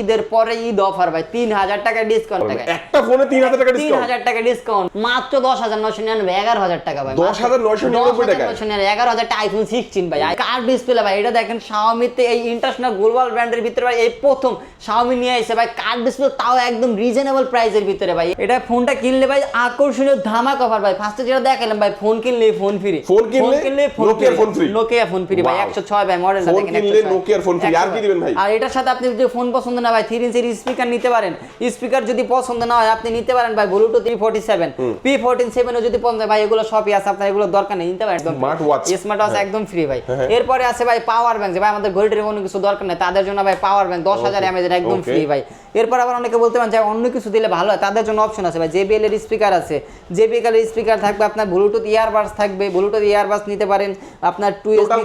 ঈদের পরে ঈদ অফার ভাই তিন হাজার টাকা ডিসকাউন্ট টাকা একটা ফোনে তিন হাজার টাকা তিন হাজার টাকা ডিসকাউন্ট মাত্র দশ হাজার নশো নিরানব্বই এগারো হাজার টাকা ভাই দশ হাজার নয়শো 10,999 টাকায়? এগারো হাজার টাকা আইফোন সিক্সটিন ভাই। কার ডিসপ্লে ভাই? এটা দেখেন শাওমিতে এই ইন্টারন্যাশনাল গ্লোবাল ব্র্যান্ডের ভিতরে ভাই এই প্রথম শাওমি নিয়ে এসে ভাই কার ডিসপ্লে তাও একদম রিজনেবল প্রাইসের ভিতরে ভাই। এটা ফোনটা কিনলে ভাই আকর্ষণীয় ধামাক অফার ভাই। ফার্স্টে যেটা দেখালাম ভাই ফোন কিনলে ফোন ফ্রি ফোন কিনলে Nokia phone free? Nokia phone free ভাই একশো ছয় ভাই মডেল ফোন কিনলে Nokia phone free। আর কি দিবেন ভাই? আর এটার সাথে আপনি যদি ফোন পছন্দ না হয় থ্রি ইঞ্চের স্পিকার নিতে পারেন। স্পিকার যদি পছন্দ না হয় আপনি নিতে পারেন ভাই bluetooth three forty seven P fourteen সেভেনও যদি পছন্দ ভাই এগুলো সবই আছে আপনার এগুলো দরকার নেই নিতে পারেন Smart watch। স্মার্ট ওয়াচ হ্যাঁ। একদম ফ্রি ভাই। হ্যাঁ। এরপরে আছে ভাই পাওয়ার ব্যাংক ভাই আমাদের ঘড়িটির কোনো কিছু দরকার নেই তাদের জন্য ভাই পাওয়ার ব্যাংক দশ হাজার এমএজের একদম ফ্রি ভাই। এরপর আবার অনেকে বলতে পারেন যে অন্য কিছু দিলে ভালো হয় তাদের জন্য অপশন আছে ভাই। জেবিএল এর স্পিকার আছে। জেবিএল এর স্পিকার থাকবে আপনার ব্লুটুথ ইয়ারবাডস থাকবে ব্লুটুথ ইয়ারবাডস নিতে পারেন আপনার টু এস ভাই?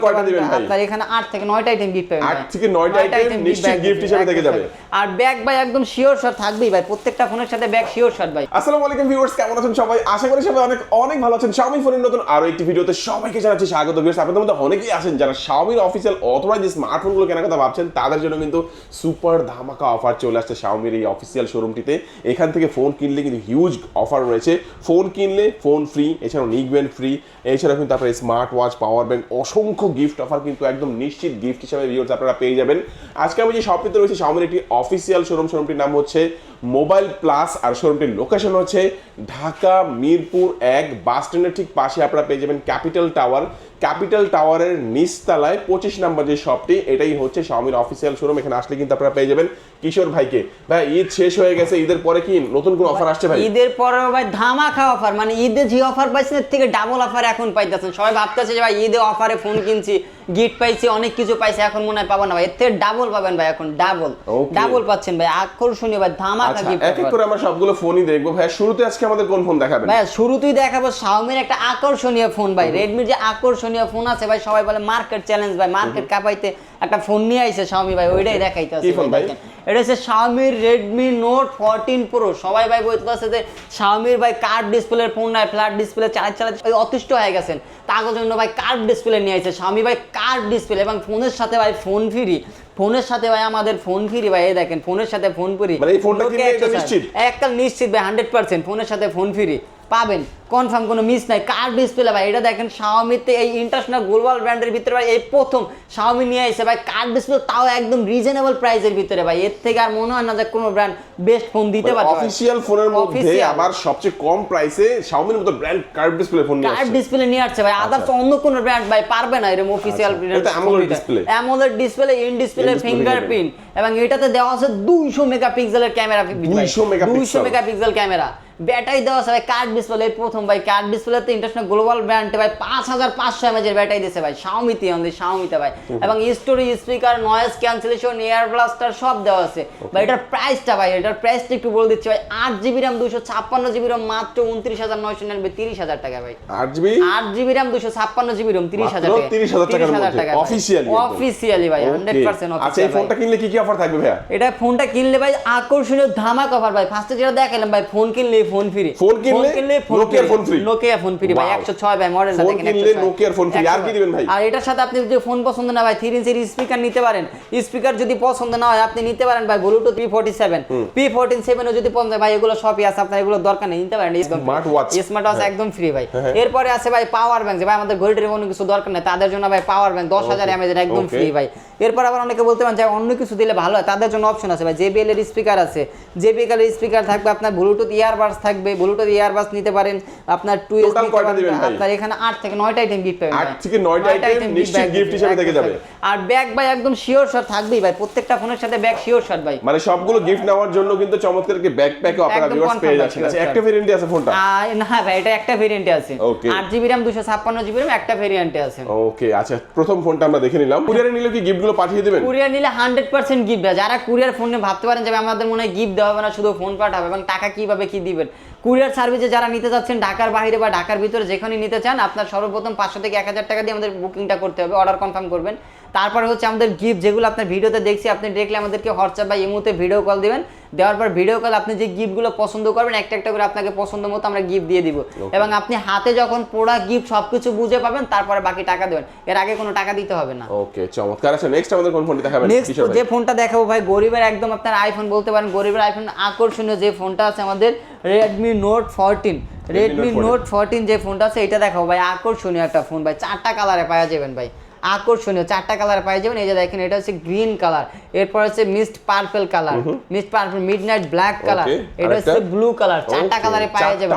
আপনার এখানে আট থেকে নয়টা আইটেম গিফট পাবেন আট থেকে নয়টা নিশ্চিত gift gift হিসেবে থেকে যাবে। আর ব্যাগ ভাই একদম শিওর শট থাকবেই ভাই, প্রত্যেকটা ফোনের সাথে ব্যাগ শিওর শট ভাই। আসসালামু আলাইকুম ভিউয়ার্স কেমন আছেন সবাই? আশা করি সবাই অনেক অনেক ভালো আছেন। Xiaomi ফোনের নতুন আরও একটি ভিডিওতে সবাইকে জানাচ্ছি স্বাগত ভিউয়ার্স আপনাদের মধ্যে অনেকেই আছেন যারা Xiaomi অফিসিয়াল অথরাইজ স্মার্টফোনগুলো কেনার কথা ভাবছেন, তাদের জন্য কিন্তু সুপার ধামাকা অফার চলে আসছে Xiaomi এর এই অফিসিয়াল শোরুমটিতে এখান থেকে ফোন কিনলে কিন্তু হিউজ অফার রয়েছে। ফোন কিনলে ফোন ফ্রি এছাড়াও নিকব্যান্ড ফ্রি এছাড়াও কিন্তু আপনার স্মার্ট ওয়াচ পাওয়ার ব্যাঙ্ক অসংখ্য গিফট অফার কিন্তু একদম নিশ্চিত গিফট হিসাবে রিওর্স আপনারা পেয়ে যাবেন। আজকে আমি যে শপটিতে রয়েছে সামনে একটি অফিসিয়াল শোরুম শোরুমটির নাম হচ্ছে মোবাইল প্লাস আর শোরুমটির লোকেশন হচ্ছে ঢাকা, মিরপুর এক বাস স্ট্যান্ডের ঠিক পাশে আপনারা পেয়ে যাবেন ক্যাপিটাল টাওয়ার ক্যাপিটাল টাওয়ারের নিচতলায় পঁচিশ নম্বর যে শপটি, এটাই হচ্ছে স্বামীর অফিসিয়াল শোরুম এখানে আসলে কিন্তু আপনারা পেয়ে যাবেন কিশোর ভাইকে। ভাই, ঈদ শেষ হয়ে গেছে, ঈদের পরে কি নতুন কোন অফার আসছে ভাই? ঈদের পরে ভাই ধামা ধামাকা অফার মানে ঈদে যে অফার পাইছেন, এর থেকে ডাবল অফার এখন পাইতেছেন। সবাই ভাবতেছে যে ভাই ঈদে অফারে ফোন কিনছি। গিফট পাইছি অনেক কিছু পাইছি এখন মনে হয় পাবো না ভাই। এতে ডাবল পাবেন ভাই এখন ডাবল ডাবল পাচ্ছেন ভাই আকর্ষণীয় ভাই ধামাকা গিফট এক এক করে আমরা সবগুলো ফোনই দেখব। ভাই শুরুতে আজকে আমাদের কোন ফোন দেখাবেন? ভাই শুরুতেই দেখাবো শাওমির একটা আকর্ষণীয় ফোন ভাই রেডমির যে আকর্ষণীয় ফোন আছে ভাই সবাই বলে মার্কেট চ্যালেঞ্জ ভাই মার্কেট কাপাইতে। একটা ফোন নিয়ে আইছে শাওমি ভাই ওইটাই দেখাইতে ভাই? এটা হচ্ছে শাওমির রেডমি নোট ফোরটিন প্রো সবাই ভাই বলতে পারছে যে শাওমির ভাই কার্ড ডিসপ্লের ফোন নাই ফ্ল্যাট ডিসপ্লে চার্জ চালাতে ওই অতিষ্ঠ হয়ে গেছেন। তার জন্য ভাই কার্ড ডিসপ্লে নিয়ে আইছে স্বামী ভাই কার্ড ডিসপ্লে এবং ফোনের সাথে ভাই ফোন ফ্রি ফোনের সাথে ভাই আমাদের ফোন ফ্রি ভাই এই দেখেন ফোনের সাথে ফোন ফ্রি মানে এই ফোনটা কিনলে নিশ্চিত? একটা নিশ্চিত ভাই হান্ড্রেড পার্সেন্ট ফোনের সাথে ফোন ফ্রি পাবেন। কনফার্ম কোনো মিস নাই। কার ডিসপ্লে ভাই? এটা দেখেন শাওমিতে এই ইন্টারন্যাশনাল গ্লোবাল ব্র্যান্ডের ভিতরে ভাই এই প্রথম শাওমি নিয়ে এসে ভাই। কার ডিসপ্লে তাও একদম রিজনেবল প্রাইসের ভিতরে ভাই। এর থেকে আর মনে হয় না যে কোনো ব্র্যান্ড বেস্ট ফোন দিতে পারে অফিসিয়াল ফোনের মধ্যে আবার সবচেয়ে কম প্রাইসে এর মতো ব্র্যান্ড কার্ভ ডিসপ্লে ফোন নিয়ে কার আসছে? ডিসপ্লে নিয়ে আসছে ভাই? আদার্স অন্য কোনো ব্র্যান্ড ভাই পারবে না এরকম অফিসিয়াল আচ্ছা, এটা AMOLED display। AMOLED display in display fingerprint এবং এটাতে দেওয়া আছে 200 মেগাপিক্সেলের camera 200 megapixel। 200 megapixel camera battery দেওয়া আছে ভাই কার্ড ডিসপ্লে প্রথম ভাই কার্ড ডিসপ্লেতে ইন্টারন্যাশনাল গ্লোবাল ব্র্যান্ডে ভাই 5500 এমএএইচ এর ব্যাটারি দিয়েছে ভাই Xiaomi-তে আমাদের Xiaomi-তে ভাই। এবং storage speaker noise cancellation air blaster সব দেওয়া আছে। ভাই এটার প্রাইসটা ভাই এটার প্রাইসটা একটু বলে দিচ্ছি ভাই 8 জিবি RAM 256 জিবি RAM মাত্র 29999 30000 টাকা ভাই। আট জিবি আট জিবি র্যাম দুশো ছাপ্পান্ন জিবি রোম তিরিশ হাজার 30,000 টাকার মধ্যে, officially একদম। অফিসিয়ালি ভাই হান্ড্রেড পার্সেন্ট আচ্ছা এই ফোনটা কিনলে কি কি অফার থাকবে ভাইয়া? এটা ফোনটা কিনলে ভাই আকর্ষণীয় ধামাক অফার ভাই। ফার্স্টে যেটা দেখালাম ভাই ফোন কিনলে ফোন ফ্রি ফোন কিনলে phone free? Nokia phone free ভাই Wow. একশো ছয় ভাই মডেল ফোন কিনলে phone free। আর কি দিবেন ভাই? আর এটার সাথে আপনি যদি ফোন পছন্দ না ভাই থ্রি ইঞ্চের স্পিকার নিতে পারেন স্পিকার যদি পছন্দ না হয় আপনি নিতে পারেন ভাই Bluetooth P forty seven P fourteen সেভেনও যদি পছন্দ ভাই এগুলো সবই আছে আপনার এগুলো দরকার নেই নিতে পারেন Smart watch। স্মার্ট ওয়াচ হ্যাঁ। একদম ফ্রি ভাই হ্যাঁ। এরপরে আছে ভাই পাওয়ার ব্যাংক ভাই আমাদের ঘড়িটির কোনো কিছু দরকার নেই তাদের জন্য ভাই পাওয়ার ব্যাংক দশ হাজার Okay, একদম ফ্রি ভাই এরপর আবার অনেকে বলতে পারেন যে অন্য কিছু দিলে ভালো হয় তাদের জন্য অপশন আছে ভাই জেবিএল এর স্পিকার আছে জেবিএল এর স্পিকার থাকবে আপনার ব্লুটুথ ইয়ারবাডস থাকবে ব্লুটুথ ইয়ারবাডস নিতে পারেন আপনার টু এস? আপনার এখানে আট থেকে নয়টা আইটেম গিফট পাবেন আট থেকে নয়টা item নিশ্চিত gift হিসেবে থেকে যাবে। আর ব্যাগ ভাই একদম শিওর শট থাকবেই ভাই প্রত্যেকটা ফোনের সাথে ব্যাগ শিওর শট ভাই। মানে সবগুলো গিফট নেওয়ার জন্য কিন্তু চমৎকার কি ব্যাকপ্যাকে আপনারা ভিউয়ার্স পেয়ে যাচ্ছেন। আচ্ছা একটা ভেরিয়েন্টে আছে ফোনটা না ভাই এটা একটা ভেরিয়েন্টে আছে। Okay. আট জিবি র্যাম দুশো ছাপ্পান্ন জিবি র্যাম একটা ভেরিয়েন্টে আছে। ওকে আচ্ছা প্রথম ফোনটা আমরা দেখে নিলাম। কুরিয়ারে নিলে কি গিফটগুলো পাঠিয়ে দিবেন? কুরিয়ার নিলে হান্ড্রেড পার্সেন্ট গিফট দেয় যারা কুরিয়ার ফোনে ভাবতে পারেন যে আমাদের মনে হয় গিফট দেওয়া হবে না শুধু ফোন পাঠাবে এবং টাকা কীভাবে কি দিবেন কুরিয়ার সার্ভিসে যারা নিতে যাচ্ছেন ঢাকার বাইরে বা ঢাকার ভিতরে যেখানে নিতে চান, আপনার সর্বপ্রথম পাঁচশো থেকে এক হাজার টাকা দিয়ে আমাদের বুকিংটা করতে হবে। অর্ডার কনফার্ম করবেন। তারপরে হচ্ছে আমাদের গিফট যেগুলো আপনার ভিডিওতে দেখছি আপনি দেখলে আমাদেরকে হোয়াটসঅ্যাপ বা ইমোতে ভিডিও কল দিবেন। দেওয়ার পর ভিডিও কল আপনি যে গিফটগুলো পছন্দ করবেন একটা একটা করে আপনাকে পছন্দ মতো আমরা গিফট দিয়ে দিব। এবং আপনি হাতে যখন পোড়া গিফট সবকিছু বুঝে পাবেন তারপরে বাকি টাকা দেবেন। এর আগে কোনো টাকা দিতে হবে না। ওকে চমৎকার। আচ্ছা নেক্সট আমাদের কোন ফোনটি দেখাবেন? নেক্সট যে ফোনটা? দেখাবো ভাই গরিবের একদম আপনার আইফোন বলতে পারেন গরিবের আইফোন আকর্ষণীয় যে ফোনটা আছে আমাদের Redmi note fourteen Redmi note fourteen যে ফোনটা আছে এটা দেখাবো ভাই আকর্ষণীয় একটা ফোন ভাই চারটা কালারে পাওয়া যাবেন ভাই। আকর্ষণীয় চারটা কালার পাওয়া যাবেন এই যে দেখেন এটা হচ্ছে গ্রিন কালার এরপর হচ্ছে mist purple colour mist purple midnight black colour এটা হচ্ছে ব্লু কালার চারটা কালারে পাওয়া ভাই যাবে।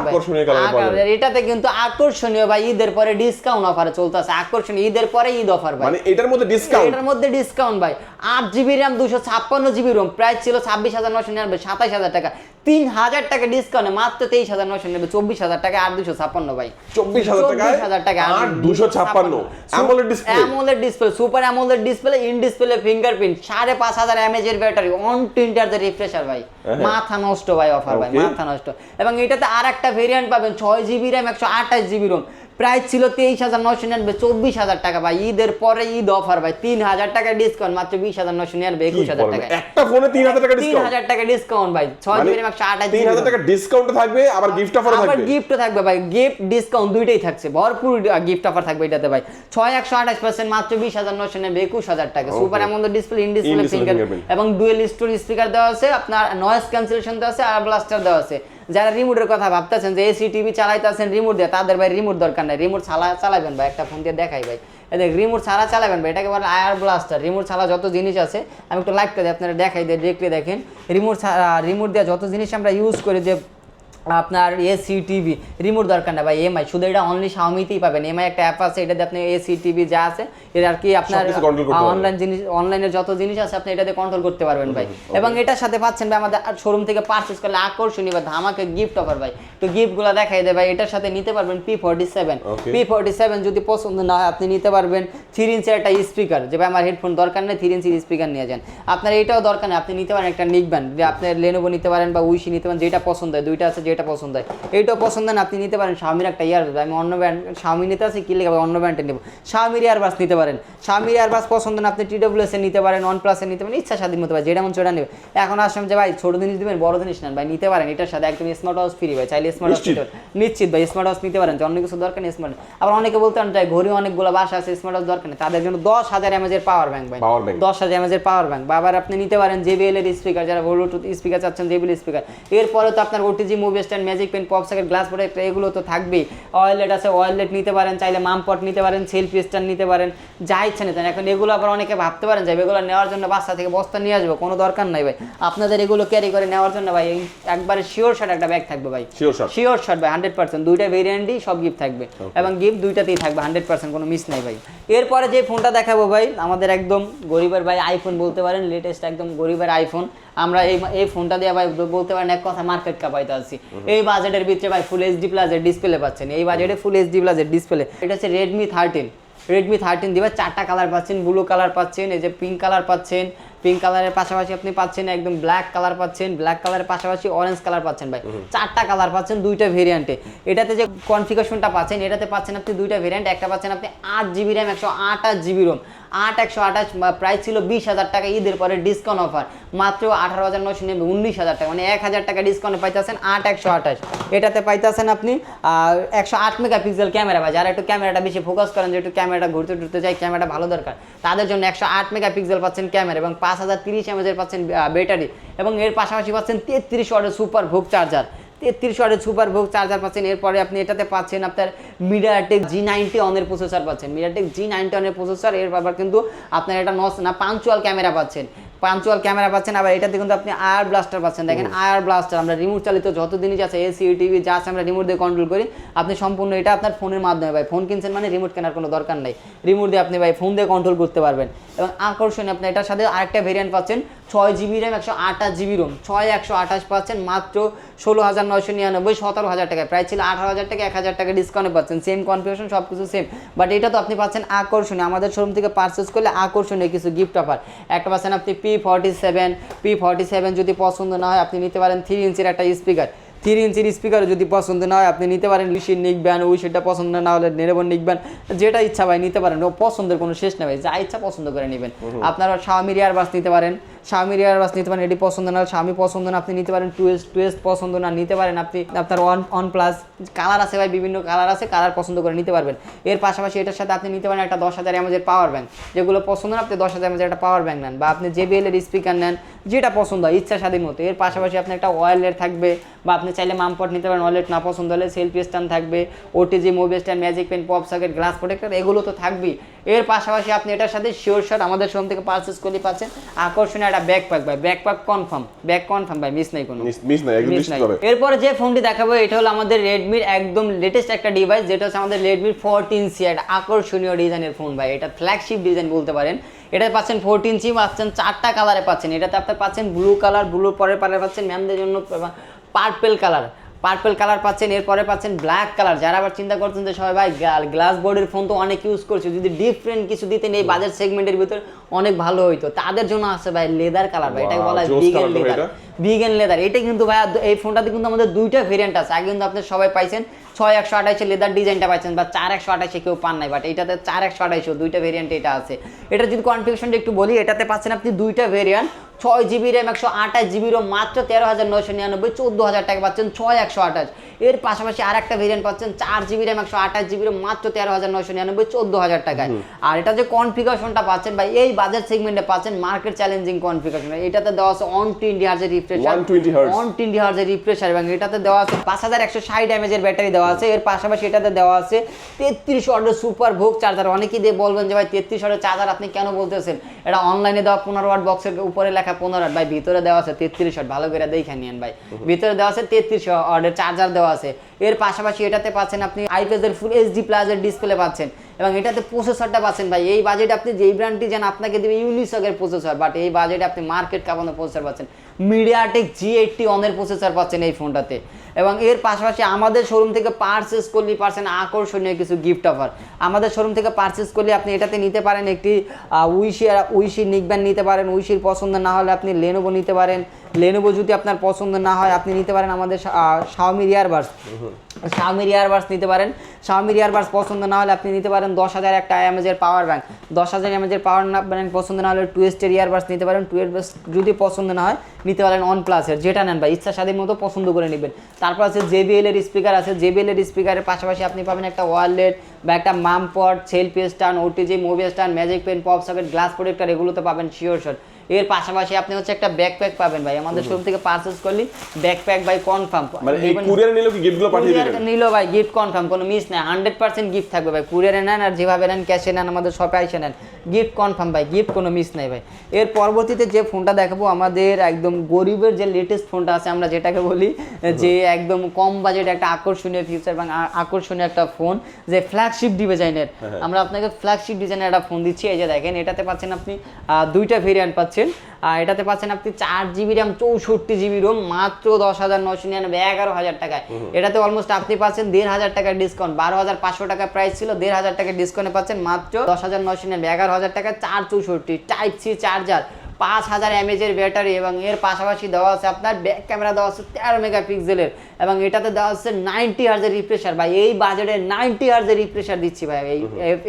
আর এটাতে কিন্তু আকর্ষণীয় ভাই ঈদের পরে ডিসকাউন্ট অফারে চলতেছে আকর্ষণীয় ঈদের পরে ঈদ অফার ভাই। মানে এটার মধ্যে ডিসকাউন্ট এটার মধ্যে ডিসকাউন্ট ভাই। আট জিবি র্যাম দুশো ছাপ্পান্ন জিবি রোম প্রাইস ছিল ছাব্বিশ হাজার নশো নিরানব্বই সাতাশ হাজার টাকা। তিন হাজার টাকা ডিসকাউন্টে মাত্র তেইশ হাজার নয়শো নিরানব্বই চব্বিশ হাজার টাকা আর দুশো ছাপ্পান্ন ভাই। চব্বিশ হাজার টাকা আর দুশো ছাপ্পান্ন। AMOLED display super AMOLED display in display fingerprint সাড়ে পাঁচ হাজার এমএজ এর ব্যাটারি অন টিন্টার যে রিফ্রেশার ভাই। মাথা নষ্ট ভাই অফার ভাই মাথা নষ্ট। এবং এটাতে আর একটা ভেরিয়েন্ট পাবেন ছয় জিবি র্যাম একশো আঠাশ জিবি রোম প্রাইস ছিল তেইশ হাজার নশো নিরানব্বই চব্বিশ হাজার টাকা ভাই। ঈদের পরে ঈদ অফার ভাই তিন হাজার টাকা ডিসকাউন্ট মাত্র বিশ হাজার নশো নিরানব্বই একুশ হাজার টাকা। একটা ফোনে তিন হাজার টাকা তিন হাজার টাকা ডিসকাউন্ট ভাই। ছয় জিবি র্যাম একশো আঠাশ তিন হাজার টাকা ডিসকাউন্ট থাকবে আবার গিফট অফার আবার থাকবে। গিফট থাকবে ভাই। গিফট ডিসকাউন্ট দুইটাই থাকছে। ভরপুর গিফট অফার থাকবে এটাতে ভাই। ছয় একশো আঠাশ পার্সেন্ট মাত্র বিশ হাজার নশো নেবে একুশ হাজার টাকা। সুপার এমন ডিসপ্লে ইন ডিসপ্লে ফিঙ্গার এবং ডুয়েল স্টোর স্পিকার দেওয়া আছে আপনার নয়েজ ক্যান্সেলেশন দেওয়া আছে আর ব্লাস্টার দেওয়া আছে। যারা রিমোটের কথা ভাবতেছেন যে এসি টিভি চালাইতেছেন রিমোট দিয়ে, তাদের ভাই রিমোট দরকার নাই। রিমোট ছালা চালাবেন ভাই, একটা ফোন দিয়ে দেখাই ভাই। দেখ রিমোট ছাড়া চালাবেন ভাই, এটাকে বলে আয়ার ব্লাস্টার রিমোট ছাড়া যত জিনিস আছে, আমি একটু লাইভটা দিই আপনারা দেখাই দিই ডিরেক্টলি দেখেন। রিমোট ছাড়া রিমোট দিয়ে যত জিনিস আমরা ইউজ করি, যে আপনার এসি টিভি রিমোট দরকার না ভাই এমআই শুধু এটা অনলি শাওমিতেই পাবেন। এমআই একটা অ্যাপ আছে এটাতে আপনি এসি টিভি যা আছে এটা আর কি আপনার। অনলাইন জিনিস অনলাইনের যত জিনিস আছে আপনি এটাতে কন্ট্রোল করতে পারবেন ভাই। এবং এটার সাথে পাচ্ছেন ভাই আমাদের শোরুম থেকে পারচেজ করলে আকর্ষণীয় বা ধামাকে গিফট অফার ভাই। তো গিফটগুলো দেখাই দেয় ভাই এটার সাথে নিতে পারবেন P forty seven P forty seven যদি পছন্দ না হয় আপনি নিতে পারবেন থ্রি ইঞ্চের একটা স্পিকার যে ভাই আমার হেডফোন দরকার নেই থ্রি ইঞ্চির স্পিকার নিয়ে যান। আপনার এটাও দরকার নেই আপনি নিতে পারেন একটা নিকবেন যে আপনি লেনোভো নিতে পারেন বা উইশি নিতে পারেন যেটা পছন্দ হয় দুইটা আছে যেটা পছন্দ হয়। এইটাও পছন্দ না আপনি নিতে পারেন। শাওমির একটা ইয়ারবাস আমি অন্য ব্র্যান্ড শাওমি নিতে আছি কি লেগে অন্য ব্র্যান্ডে নেব। শাওমির ইয়ারবাস নিতে পারেন। শাওমির ইয়ারবাস পছন্দ না আপনি টিডব্লিউএস এ নিতে পারেন ওয়ান প্লাসে নিতে পারেন ইচ্ছা স্বাধীন মতো পারে যেটা মন সেটা নেবে এখন আসলাম যে ভাই ছোট জিনিস দিবেন বড় জিনিস নেন ভাই নিতে পারেন। এটার সাথে একদম স্মার্ট হাউস ফ্রি ভাই চাইলে স্মার্ট হাউস নিতে পারেন। নিশ্চিত ভাই স্মার্ট হাউস নিতে পারেন। যে অন্য কিছু দরকার নেই স্মার্ট আবার অনেকে বলতে পারেন যাই ঘড়ি অনেকগুলো বাসা আছে স্মার্ট হাউস দরকার নেই। তাদের জন্য দশ হাজার এমএজের পাওয়ার ব্যাংক ভাই। দশ হাজার এমএজের পাওয়ার ব্যাংক বা আবার আপনি নিতে পারেন জেবিএল এর স্পিকার যারা ব্লুটুথ স্পিকার চাচ্ছেন জেবিএল স্পিকার এরপরে তো আপনার OTG movie stand magic pen pop socket glass product এগুলো তো থাকবেই। অয়েলেট আছে অয়েলেট নিতে পারেন চাইলে মাম পট নিতে পারেন সেলফি স্ট্যান্ড নিতে পারেন যা ইচ্ছা নিতে এখন এগুলো আবার অনেকে ভাবতে পারেন যে এগুলো নেওয়ার জন্য বাসা থেকে বস্তা নিয়ে আসব কোনো দরকার নাই ভাই। আপনাদের এগুলো ক্যারি করে নেওয়ার জন্য ভাই একবারে শিওর শার্ট একটা ব্যাগ থাকবে ভাই। Sure shot। শিওর শার্ট ভাই হান্ড্রেড পার্সেন্ট দুইটা ভেরিয়েন্টই সব গিফট থাকবে। এবং গিফট দুইটাতেই থাকবে হান্ড্রেড পার্সেন্ট কোনো মিস নাই ভাই। এরপরে যে ফোনটা দেখাবো ভাই আমাদের একদম গরিবের ভাই আইফোন বলতে পারেন লেটেস্ট একদম গরিবের আইফোন আমরা এই এই ফোনটা দিয়ে ভাই বলতে পারেন এক কথা মার্কেট কাপাইতে আছি। এই বাজেটের ভিতরে ভাই ফুল এইচডি প্লাসের ডিসপ্লে পাচ্ছেন। এই বাজেটে ফুল এইচডি প্লাসের ডিসপ্লে এটা হচ্ছে রেডমি থার্টিন রেডমি থার্টিন দিবে চারটা কালার পাচ্ছেন ব্লু কালার পাচ্ছেন এই যে পিঙ্ক কালার পাচ্ছেন। পিঙ্ক কালারের পাশাপাশি আপনি পাচ্ছেন একদম ব্ল্যাক কালার পাচ্ছেন। ব্ল্যাক কালারের পাশাপাশি অরেঞ্জ কালার পাচ্ছেন ভাই। চারটা কালার পাচ্ছেন দুইটা ভেরিয়েন্টে এটাতে যে কনফিগারেশনটা পাচ্ছেন এটাতে পাচ্ছেন আপনি দুইটা ভেরিয়েন্ট একটা পাচ্ছেন আপনি আট জিবি র্যাম একশো আঠাশ জিবি রোম আট একশো আঠাশ প্রাইস ছিল বিশ হাজার টাকা ঈদের পরে ডিসকাউন্ট অফার মাত্র আঠারো হাজার নশো নেবে উনিশ হাজার টাকা মানে এক হাজার টাকা ডিসকাউন্টে পাইতেছেন আট একশো আঠাশ। এটাতে পাইতেছেন আপনি একশো আট মেগাপিক্সেল ক্যামেরা, বা যারা একটু ক্যামেরাটা বেশি ফোকাস করেন, যে একটু ক্যামেরাটা ঘুরতে ঘুরতে চাই ক্যামেরাটা ভালো দরকার, তাদের জন্য একশো আট মেগাপিক্সেল পাচ্ছেন ক্যামেরা, এবং পাঁচ হাজার তিরিশ এমএজের পাচ্ছেন ব্যাটারি, এবং এর পাশাপাশি পাচ্ছেন তেত্রিশ ওয়াটের সুপার ভোগ চার্জার তেত্রিশ ওয়াটের সুপার ভোগ চার্জার পাচ্ছেন। এরপরে আপনি এটাতে পাচ্ছেন আপনার মিডিয়াটেক জি নাইনটি অনের প্রসেসর পাচ্ছেন। মিডিয়াটেক জি নাইনটি অনের প্রসেসর এর আবার কিন্তু আপনার এটা নস না পাঞ্চুয়াল ক্যামেরা পাচ্ছেন। পাঞ্চুয়াল ক্যামেরা পাচ্ছেন আবার এটাতে কিন্তু আপনি আয়ার ব্লাস্টার পাচ্ছেন। দেখেন আয়ার ব্লাস্টার আমরা রিমোট চালিত যত জিনিস আছে এসি টিভি যা আছে আমরা রিমোট দিয়ে কন্ট্রোল করি। আপনি সম্পূর্ণ এটা আপনার ফোনের মাধ্যমে ভাই। ফোন কিনছেন মানে রিমোট কেনার কোনো দরকার নাই। রিমোট দিয়ে আপনি ভাই ফোন দিয়ে কন্ট্রোল করতে পারবেন। এবং আকর্ষণীয় আপনি এটার সাথে আরেকটা ভেরিয়েন্ট পাচ্ছেন ছয় জিবি র্যাম একশো আঠাশ জিবি রোম ছয় একশো আঠাশ পাচ্ছেন মাত্র ষোলো হাজার নয়শো নিরানব্বই সতেরো হাজার টাকা প্রায় ছিল আঠারো হাজার টাকা এক হাজার টাকা ডিসকাউন্টে পাচ্ছেন। সেম কনফিউশন সব কিছু সেম বাট এটা তো আপনি পাচ্ছেন আকর্ষণীয়। আমাদের শোরুম থেকে পারচেস করলে আকর্ষণীয় কিছু গিফট অফার একটা পাচ্ছেন আপনি P forty seven P forty seven যদি পছন্দ না হয় আপনি নিতে পারেন থ্রি ইঞ্চির একটা স্পিকার থ্রি ইঞ্চির স্পিকার যদি পছন্দ না হয় আপনি নিতে পারেন উইশির নিকবেন উইশিরটা পছন্দ না হলে নেরেবন নিকবেন যেটা ইচ্ছা ভাই নিতে পারেন। ও পছন্দের কোনো শেষ নেই ভাই যা ইচ্ছা পছন্দ করে নেবেন। আপনারা শাওমির ইয়ারবাস নিতে পারেন। শাওমির ইয়ারবাস নিতে পারেন, এটি পছন্দ না শাওমি পছন্দ না, আপনি নিতে পারেন টুয়েস্ট টুয়েস্ট পছন্দ না, নিতে পারেন আপনি আপনার ওয়ান ওয়ান প্লাস কালার আছে ভাই, বিভিন্ন কালার আছে কালার পছন্দ করে নিতে পারবেন। এর পাশাপাশি এটার সাথে আপনি নিতে পারেন একটা দশ হাজার এমএজের পাওয়ার ব্যাংক যেগুলো পছন্দ না, আপনি দশ হাজার এমএজের একটা পাওয়ার ব্যাংক নেন, বা আপনি জেবিএল এর স্পিকার নেন, যেটা পছন্দ হয়, ইচ্ছা স্বাধীন মতো। এর পাশাপাশি আপনি একটা ওয়ালেট থাকবে, বা আপনি চাইলে মামপট নিতে পারেন ওয়ালেট না পছন্দ হলে সেলফি স্ট্যান্ড থাকবে OTG mobile stand magic pen pop socket glass protector এগুলো তো থাকবেই। এর পাশাপাশি আপনি এটার সাথে শিওর শট আমাদের শোরুম থেকে পারচেস করলে পাচ্ছেন। আকর্ষণীয় একটা ব্যাকপ্যাক ভাই ব্যাকপ্যাক কনফার্ম ব্যাক কনফার্ম ভাই মিস নাই কোনো। মিস নাই একদম মিস নাই। এরপরে যে ফোনটি দেখাবো এটা হলো আমাদের রেডমির একদম লেটেস্ট একটা ডিভাইস যেটা হচ্ছে আমাদের রেডমির ফোরটিন সি একটা আকর্ষণীয় ডিজাইনের ফোন ভাই। এটা ফ্ল্যাগশিপ ডিজাইন বলতে পারেন। এটা পাচ্ছেন ফোরটিন সি পাচ্ছেন চারটা কালারে পাচ্ছেন। এটাতে আপনি পাচ্ছেন ব্লু কালার ব্লু পরের পারে পাচ্ছেন ম্যামদের জন্য পার্পেল কালার পার্পল কালার পাচ্ছেন এরপরে পাচ্ছেন ব্ল্যাক কালার যারা আবার চিন্তা করছেন যে সবাই ভাই গ্লাস বোর্ডের ফোন তো অনেক ইউজ করছে যদি ডিফারেন্ট কিছু দিতেন এই বাজার সেগমেন্টের ভিতর অনেক ভালো হইতো। তাদের জন্য আছে ভাই লেদার কালার ভাই এটাকে বলা হয় বিগেন লেদার এটা। বিগেন লেদার এটা কিন্তু ভাই এই ফোনটাতে কিন্তু আমাদের দুইটা ভেরিয়েন্ট আছে। আগে কিন্তু আপনি সবাই পাইছেন ছয় একশো আঠাইশে লেদার ডিজাইনটা পাইছেন বা চার একশো আঠাইশে কেউ পান নাই বাট এটাতে চার একশো আঠাইশো দুইটা ভেরিয়েন্ট এটা আছে। এটা যদি কনফিউশনটা একটু বলি এটাতে পাচ্ছেন আপনি দুইটা ভেরিয়েন্ট ছয় জিবি র্যাম একশো আঠাশ জিবি রোম মাত্র তেরো হাজার নয়শো নিরানব্বই চোদ্দ হাজার টাকা পাচ্ছেন ছয় একশো আঠাশ। এর পাশাপাশি আর একটা ভেরিয়েন্ট পাচ্ছেন চার জিবি র্যাম একশো আঠাশ জিবি রোম মাত্র তেরো হাজার নয়শো নিরানব্বই চোদ্দ হাজার টাকায়। আর এটা যে কনফিগারেশনটা পাচ্ছেন ভাই এই বাজার সেগমেন্টে পাচ্ছেন মার্কেট চ্যালেঞ্জিং কনফিগারেশন এটাতে দেওয়া আছে অন টোয়েন্টি হার্জের রিফ্রেশার 120 hertz। অন টোয়েন্টি হার্জের রিফ্রেশার এবং এটাতে দেওয়া আছে পাঁচ হাজার একশো ষাট এমএজের ব্যাটারি দেওয়া আছে। এর পাশাপাশি এটাতে দেওয়া আছে তেত্রিশ ওয়াটের সুপার ভোগ চার্জার অনেকেই দিয়ে বলবেন যে ভাই তেত্রিশ ওয়াটের চার্জার আপনি কেন বলতেছেন? এটা অনলাইনে দেওয়া পনেরো ওয়াট বক্সের উপরে লেখা পনেরো ওয়াট ভাই ভিতরে দেওয়া আছে তেত্রিশ শট ভালো করে দেখে নিন ভাই। ভিতরে দেওয়া আছে তেত্রিশ ওয়াটের চার্জার দেওয়া আছে। এর পাশাপাশি এটাতে পাচ্ছেন আপনি আইপিএস এর ফুল এইচডি প্লাসের ডিসপ্লে পাচ্ছেন। এবং এটাতে প্রসেসরটা পাচ্ছেন ভাই। এই বাজেট আপনি যেই ব্র্যান্ডটি যেন আপনাকে দেবে ইউনিসকের প্রসেসর বাট এই বাজেটে আপনি মার্কেট কাপানো প্রসেসর পাচ্ছেন। মিডিয়াটেক জি এইটটি অনের প্রসেসর পাচ্ছেন এই ফোনটাতে এবং এর পাশাপাশি আমাদের শোরুম থেকে পারচেস করলে পারছেন আকর্ষণীয় কিছু গিফট অফার আমাদের শোরুম থেকে পারচেস করলে আপনি এটাতে নিতে পারেন একটি উইশি উইশি নিকব্যান নিতে পারেন। উইশির পছন্দ না হলে আপনি লেনোভো নিতে পারেন। লেনোভো যদি আপনার পছন্দ না হয়, আপনি নিতে পারেন আমাদের শাওমির ইয়ারবাডস শাওমির ইয়ারবাডস নিতে পারেন। শাওমির ইয়ারবাডস পছন্দ না হলে আপনি নিতে পারেন দশ হাজার একটা এমএজের পাওয়ার ব্যাংক দশ হাজার এমএজের পাওয়ার ব্যাংক পছন্দ না হলে টুয়েস্টের ইয়ারবাডস নিতে পারেন। টুয়েলভ যদি পছন্দ না হয়, নিতে পারেন অন প্লাসের যেটা নেন ভাই, ইচ্ছা স্বাধীন মতো পছন্দ করে নেবেন। তারপর আছে জেবিএল এর স্পিকার আছে। জেবিএল এর স্পিকারের পাশাপাশি আপনি পাবেন একটা ওয়ালেট বা একটা মামপট selfie stand OTG movie stand magic pen pop socket glass protector এগুলো তো পাবেন শিওর শট এর পাশাপাশি আপনি হচ্ছে একটা ব্যাকপ্যাক পাবেন ভাই। আমাদের শোরুম থেকে পারচেস করলে ব্যাকপ্যাক বাই কনফার্ম মানে এই কুরিয়ার নিলেও কি গিফটগুলো পাঠিয়ে দিবেন? নিল ভাই গিফট কনফার্ম কোনো মিস নাই। হান্ড্রেড পার্সেন্ট গিফট থাকবে ভাই। কুরিয়ারে নেন আর যেভাবে নেন ক্যাশে নেন আমাদের শপে এসে নেন। গিফট কনফার্ম ভাই। গিফট কোনো মিস নাই ভাই। এর পরবর্তীতে যে ফোনটা দেখাবো আমাদের একদম গরিবের যে লেটেস্ট ফোনটা আছে আমরা যেটাকে বলি যে একদম কম বাজেট একটা আকর্ষণীয় ফিচার এবং আকর্ষণীয় একটা ফোন যে ফ্ল্যাগশিপ ডিজাইনের আমরা আপনাকে ফ্ল্যাগশিপ ডিজাইনের একটা ফোন দিচ্ছি। এই যে দেখেন এটাতে পাচ্ছেন আপনি দুইটা ভেরিয়েন্ট পাচ্ছেন। আর এটাতে পাচ্ছেন আপনি চার জিবি র্যাম চৌষট্টি জিবি রোম মাত্র দশ হাজার নশো নিরানব্বই এগারো হাজার টাকায়। এটাতে অলমোস্ট আপনি পাচ্ছেন দেড় হাজার টাকার ডিসকাউন্ট বারো হাজার পাঁচশো টাকা প্রাইস ছিল দেড় হাজার টাকার ডিসকাউন্টে পাচ্ছেন মাত্র দশ হাজার নশো নিরানব্বই এগারো হাজার টাকা চার চৌষট্টি টাইপ সি চার্জার পাঁচ হাজার এমএজের ব্যাটারি এবং এর পাশাপাশি দেওয়া আছে আপনার ব্যাক ক্যামেরা দেওয়া আছে তেরো মেগাপিক্সেলের এবং এটাতে দেওয়া আছে নাইনটি হার্জের রিফ্রেশার ভাই এই বাজেটে নাইনটি হার্জের রিফ্রেশার দিচ্ছি ভাই এই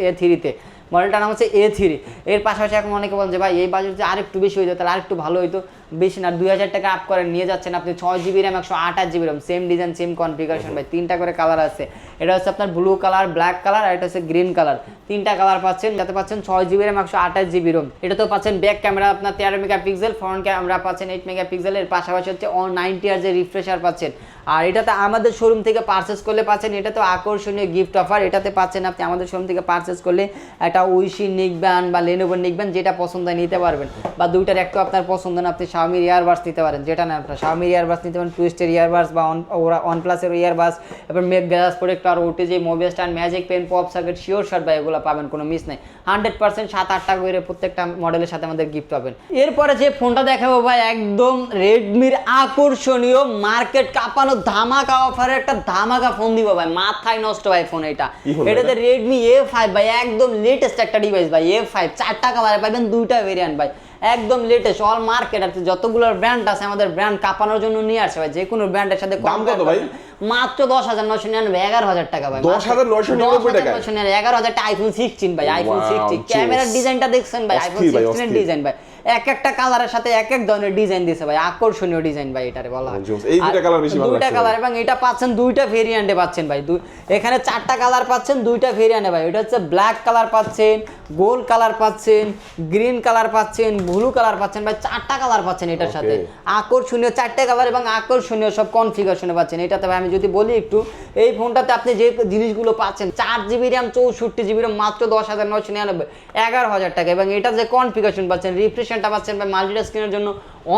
এ থ্রিতে মডেলটার নাম হচ্ছে এ থ্রি এর পাশাপাশি এখন অনেকে বলছে যে, ভাই, এই বাজেট যদি আরেকটু বেশি হয়ে হইতো তাহলে আরেকটু ভালো হইতো। বেশি না দুই হাজার টাকা আপ করে নিয়ে যাচ্ছেন আপনি ছয় জিবি র্যাম একশো আঠাশ GB RAM same design same configuration ভাই তিনটা করে কালার আছে। এটা হচ্ছে আপনার ব্লু কালার ব্ল্যাক কালার আর এটা হচ্ছে গ্রিন কালার তিনটা কালার পাচ্ছেন যাতে পাচ্ছেন ছয় জিবি র্যাম একশো আঠাশ জিবি রোম এটা তো পাচ্ছেন ব্যাক ক্যামেরা আপনার তেরো মেগা পিক্সেল ফ্রন্ট ক্যামেরা পাচ্ছেন এইট মেগা পিক্সেলের পাশাপাশি হচ্ছে অন নাইনটি আর যে রিফ্রেশার পাচ্ছেন। আর এটাতে আমাদের শোরুম থেকে পারচেস করলে পাচ্ছেন এটা তো আকর্ষণীয় গিফট অফার এটাতে পাচ্ছেন আপনি আমাদের শোরুম থেকে পারচেস করলে একটা উইশি নিকব্যান বা লেনোভো নিকব্যান যেটা পছন্দ নিতে পারবেন। বা দুইটার একটা আপনার পছন্দ না আপনি শাওমির ইয়ারবাস নিতে পারেন যেটা না আপনার শাওমির ইয়ারবাস নিতে পারেন টুইস্টের ইয়ারবাস বা ওরা ওয়ান প্লাসের ইয়ারবাস এবার make glass protector OTG mobile stand magic pen pop socket sure shot বা এগুলো পাবেন কোনো মিস নেই। হান্ড্রেড পার্সেন্ট সাত আট টাকা করে প্রত্যেকটা মডেলের সাথে আমাদের গিফট পাবেন। এরপরে যে ফোনটা দেখাবো ভাই একদম রেডমির আকর্ষণীয় মার্কেট কাঁপানো ধামাকা অফারে একটা ধামাকা ফোন দিব ভাই মাথায় নষ্ট ভাই ফোন এটা। এটাতে রেডমি এ ফাইভ ভাই একদম লেটেস্ট একটা ডিভাইস ভাই এ ফাইভ চারটা কালারে পাবেন দুইটা ভেরিয়েন্ট ভাই। একদম লেটেস্ট অল মার্কেট আছে যতগুলো ব্র্যান্ড আছে আমাদের ব্র্যান্ড কাঁপানোর জন্য নিয়ে আসে ভাই যে কোনো ব্র্যান্ডের সাথে কম কত ভাই? মাত্র দশ হাজার নয়শো নিরানব্বই এগারো হাজার টাকা ভাই 10,999 টাকায়? এগারো হাজার আইফোন সিক্সটিন ভাই আইফোন সিক্সটিন ক্যামেরার ডিজাইনটা দেখছেন ভাই আইফোন সিক্সটিনের ডিজাইন ভাই এক একটা কালারের সাথে এক এক ধরনের ডিজাইন দিয়েছে ভাই আকর্ষণীয় ডিজাইন ভাই এটারে বলা হয়। এই দুইটা colour বেশি ভালো দুইটা কালার এবং এটা পাচ্ছেন দুইটা ভেরিয়েন্টে পাচ্ছেন ভাই। দুই এখানে চারটা কালার পাচ্ছেন দুইটা ভেরিয়েন্টে ভাই। এটা হচ্ছে ব্ল্যাক কালার পাচ্ছেন গোল্ড কালার পাচ্ছেন গ্রিন কালার পাচ্ছেন ব্লু কালার পাচ্ছেন ভাই চারটা কালার পাচ্ছেন এটার সাথে। আকর্ষণীয় চারটে কালার এবং আকর্ষণীয় সব কনফিগারেশনে পাচ্ছেন। এটাতে ভাই আমি যদি বলি একটু এই ফোনটাতে আপনি যে জিনিসগুলো পাচ্ছেন চার জিবি র্যাম চৌষট্টি জিবি র্যাম মাত্র দশ হাজার নয়শো নিরানব্বই এগারো হাজার টাকা। এবং এটা যে কনফিগারেশন পাচ্ছেন রিফ্রেশনটা পাচ্ছেন ভাই মাল্টিটা স্ক্রিনের জন্য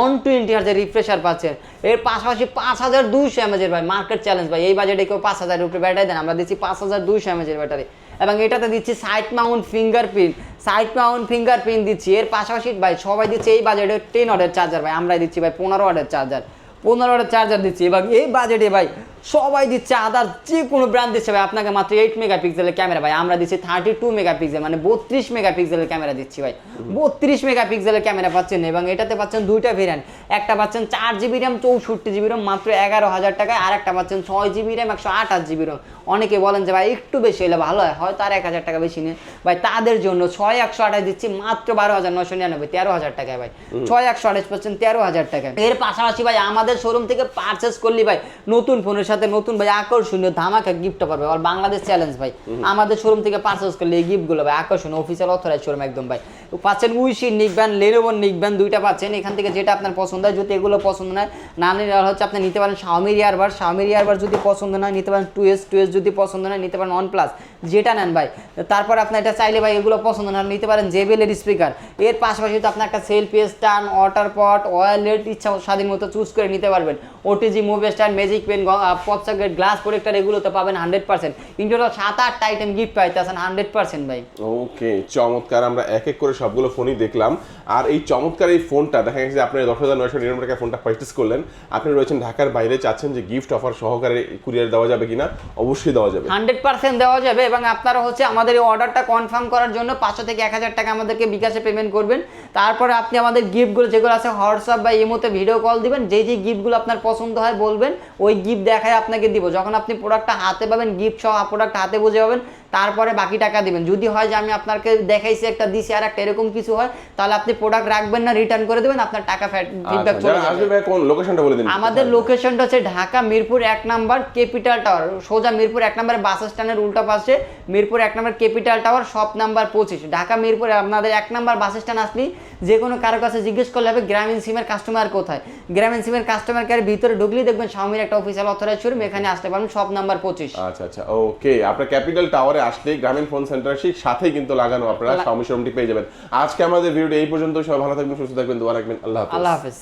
অন টোয়েন্টি হার্জের রিফ্রেশার পাচ্ছেন। এর পাশাপাশি পাঁচ হাজার দুইশো এমএজের ভাই মার্কেট চ্যালেঞ্জ ভাই। এই বাজেটে কেউ পাঁচ হাজার উপরে ব্যাটারি দেন, আমরা দিচ্ছি পাঁচ হাজার দুইশো এমএজের ব্যাটারি এবং এটাতে দিচ্ছি side mount fingerprint side mount fingerprint দিচ্ছি। এর পাশাপাশি ভাই, সবাই দিচ্ছে এই বাজেটে টেন অর্ডার চার্জার ভাই, আমরাই দিচ্ছি ভাই, পনেরো অর্ডার চার্জার পনেরো অর্ডার চার্জার দিচ্ছি এবং এই বাজেটে ভাই সবাই দিচ্ছে আদার যে কোনো ব্র্যান্ড দিচ্ছে ভাই। আপনাকে মাত্র এইট মেগাপিক্সেলের ক্যামেরা ভাই। আমরা দিচ্ছি থার্টি টু মেগাপিক্সেল মানে বত্রিশ মেগাপিক্সেলের ক্যামেরা দিচ্ছি ভাই। বত্রিশ মেগাপিক্সেলের ক্যামেরা পাচ্ছেন এবং এটাতে পাচ্ছেন দুইটা ভেরিয়েন্ট একটা পাচ্ছেন চার জিবি র্যাম চৌষট্টি জিবি র্যাম মাত্র এগারো হাজার টাকায়। আর একটা পাচ্ছেন ছয় জিবি র্যাম একশো আঠাশ জিবি র্যাম অনেকে বলেন যে ভাই একটু বেশি হলে ভালো হয়। হয়তো আর এক হাজার টাকা বেশি নিয়ে ভাই তাদের জন্য ছয় একশো আঠাশ দিচ্ছি মাত্র বারো হাজার নশো নিরানব্বই তেরো হাজার টাকায় ভাই। ছয় একশো আঠাশ পাচ্ছেন তেরো হাজার টাকায়। এর পাশাপাশি ভাই আমাদের শোরুম থেকে পারচেস করলি ভাই নতুন ফোনের সাথে নতুন ভাই আকর্ষণীয় ধামাকা গিফট পাবে আর বাংলাদেশ চ্যালেঞ্জ ভাই। আমাদের শোরুম থেকে পারচেস করলে এই গিফটগুলো ভাই আকর্ষণীয় অফিসিয়াল অথরাইজ শোরুম একদম ভাই। পাচ্ছেন উইশি নিকবেন লেনোভন নিকবেন দুইটা পাচ্ছেন। এখান থেকে যেটা আপনার পছন্দ হয় যদি এগুলো পছন্দ নয় না নিলে হচ্ছে আপনি নিতে পারেন শাওমির ইয়ারবার শাওমির ইয়ারবার যদি পছন্দ নয় নিতে পারেন টু এস টু এস যদি পছন্দ নয় নিতে পারেন ওয়ান প্লাস যেটা নেন ভাই। তারপর আপনি এটা চাইলে ভাই এগুলো পছন্দ না নিতে পারেন জেবেলের স্পিকার এর পাশাপাশি তো আপনি একটা selfie stand water pot wallet ইচ্ছা স্বাধীন মতো চুজ করে নিতে পারবেন। OTG move stand magic pen pop socket glass protector এগুলোতে পাবেন হান্ড্রেড পার্সেন্ট ইন্টোটাল সাত আটটা আইটেম গিফট পাইতেছেন হান্ড্রেড পার্সেন্ট ভাই। ওকে চমৎকার। আমরা এক এক করে সবগুলো ফোনই দেখলাম। আর এই চমৎকার এই ফোনটা দেখা গেছে যে আপনি দশ হাজার নয়শো নিরানব্বই টাকায় ফোনটা পারচেস করলেন। আপনি রয়েছেন ঢাকার বাইরে চাচ্ছেন যে গিফট অফার সহকারে কুরিয়ার দেওয়া যাবে কিনা? অবশ্যই দেওয়া যাবে। হান্ড্রেড পার্সেন্ট দেওয়া যাবে এবং আপনারা হচ্ছে আমাদের এই অর্ডারটা কনফার্ম করার জন্য পাঁচশো থেকে এক হাজার টাকা আমাদেরকে বিকাশে পেমেন্ট করবেন। তারপরে আপনি আমাদের গিফটগুলো যেগুলো আছে হোয়াটসঅ্যাপ বা ইমোতে ভিডিও কল দিবেন যেই যে গিফটগুলো আপনার পছন্দ হয় বলবেন, ওই গিফট দেখায় আপনাকে দিব। যখন আপনি প্রোডাক্টটা হাতে পাবেন গিফট সহ প্রোডাক্ট হাতে বুঝে পাবেন তারপরে বাকি টাকা দিবেন। যদি হয় যে আমি আপনাকে দেখাইছি একটা দিছি আর একটা এরকম কিছু হয় তাহলে আপনি প্রোডাক্ট রাখবেন না রিটার্ন করে দেবেন আপনার টাকা ফিডব্যাক আচ্ছা, চলে আসবে যাবে কোন লোকেশনটা বলে দিন আমাদের লোকেশনটা হচ্ছে ঢাকা মিরপুর এক নাম্বার ক্যাপিটাল টাওয়ার সোজা মিরপুর এক নাম্বার বাস স্ট্যান্ডের উল্টা পাশে মিরপুর এক number capital tower shop number পঁচিশ। ঢাকা মিরপুর আপনাদের এক নাম্বার বাস স্ট্যান্ড আসলেই যে কোনো কারও কাছে জিজ্ঞেস করলে হবে গ্রামীণ সিমের কাস্টমার কোথায়? গ্রামীণ সিমের কাস্টমার কেয়ার ভিতরে ঢুকলেই দেখবেন স্বামীর একটা অফিসিয়াল অথরাইজ শোরুম এখানে আসতে পারবেন শপ নাম্বার পঁচিশ। আচ্ছা আচ্ছা ওকে আপনার ক্যাপিটাল টাওয়ারে আসলেই গ্রামীণ ফোন সেন্টার সেই সাথেই কিন্তু লাগানো আপনারা সমস্যা শোরুমটি পেয়ে যাবেন। আজকে আমাদের ভিডিও এই পর্যন্ত সবাই ভালো থাকবেন সুস্থ থাকবেন দোয়া রাখবেন। আল্লাহ আল্লাহ হাফেজ।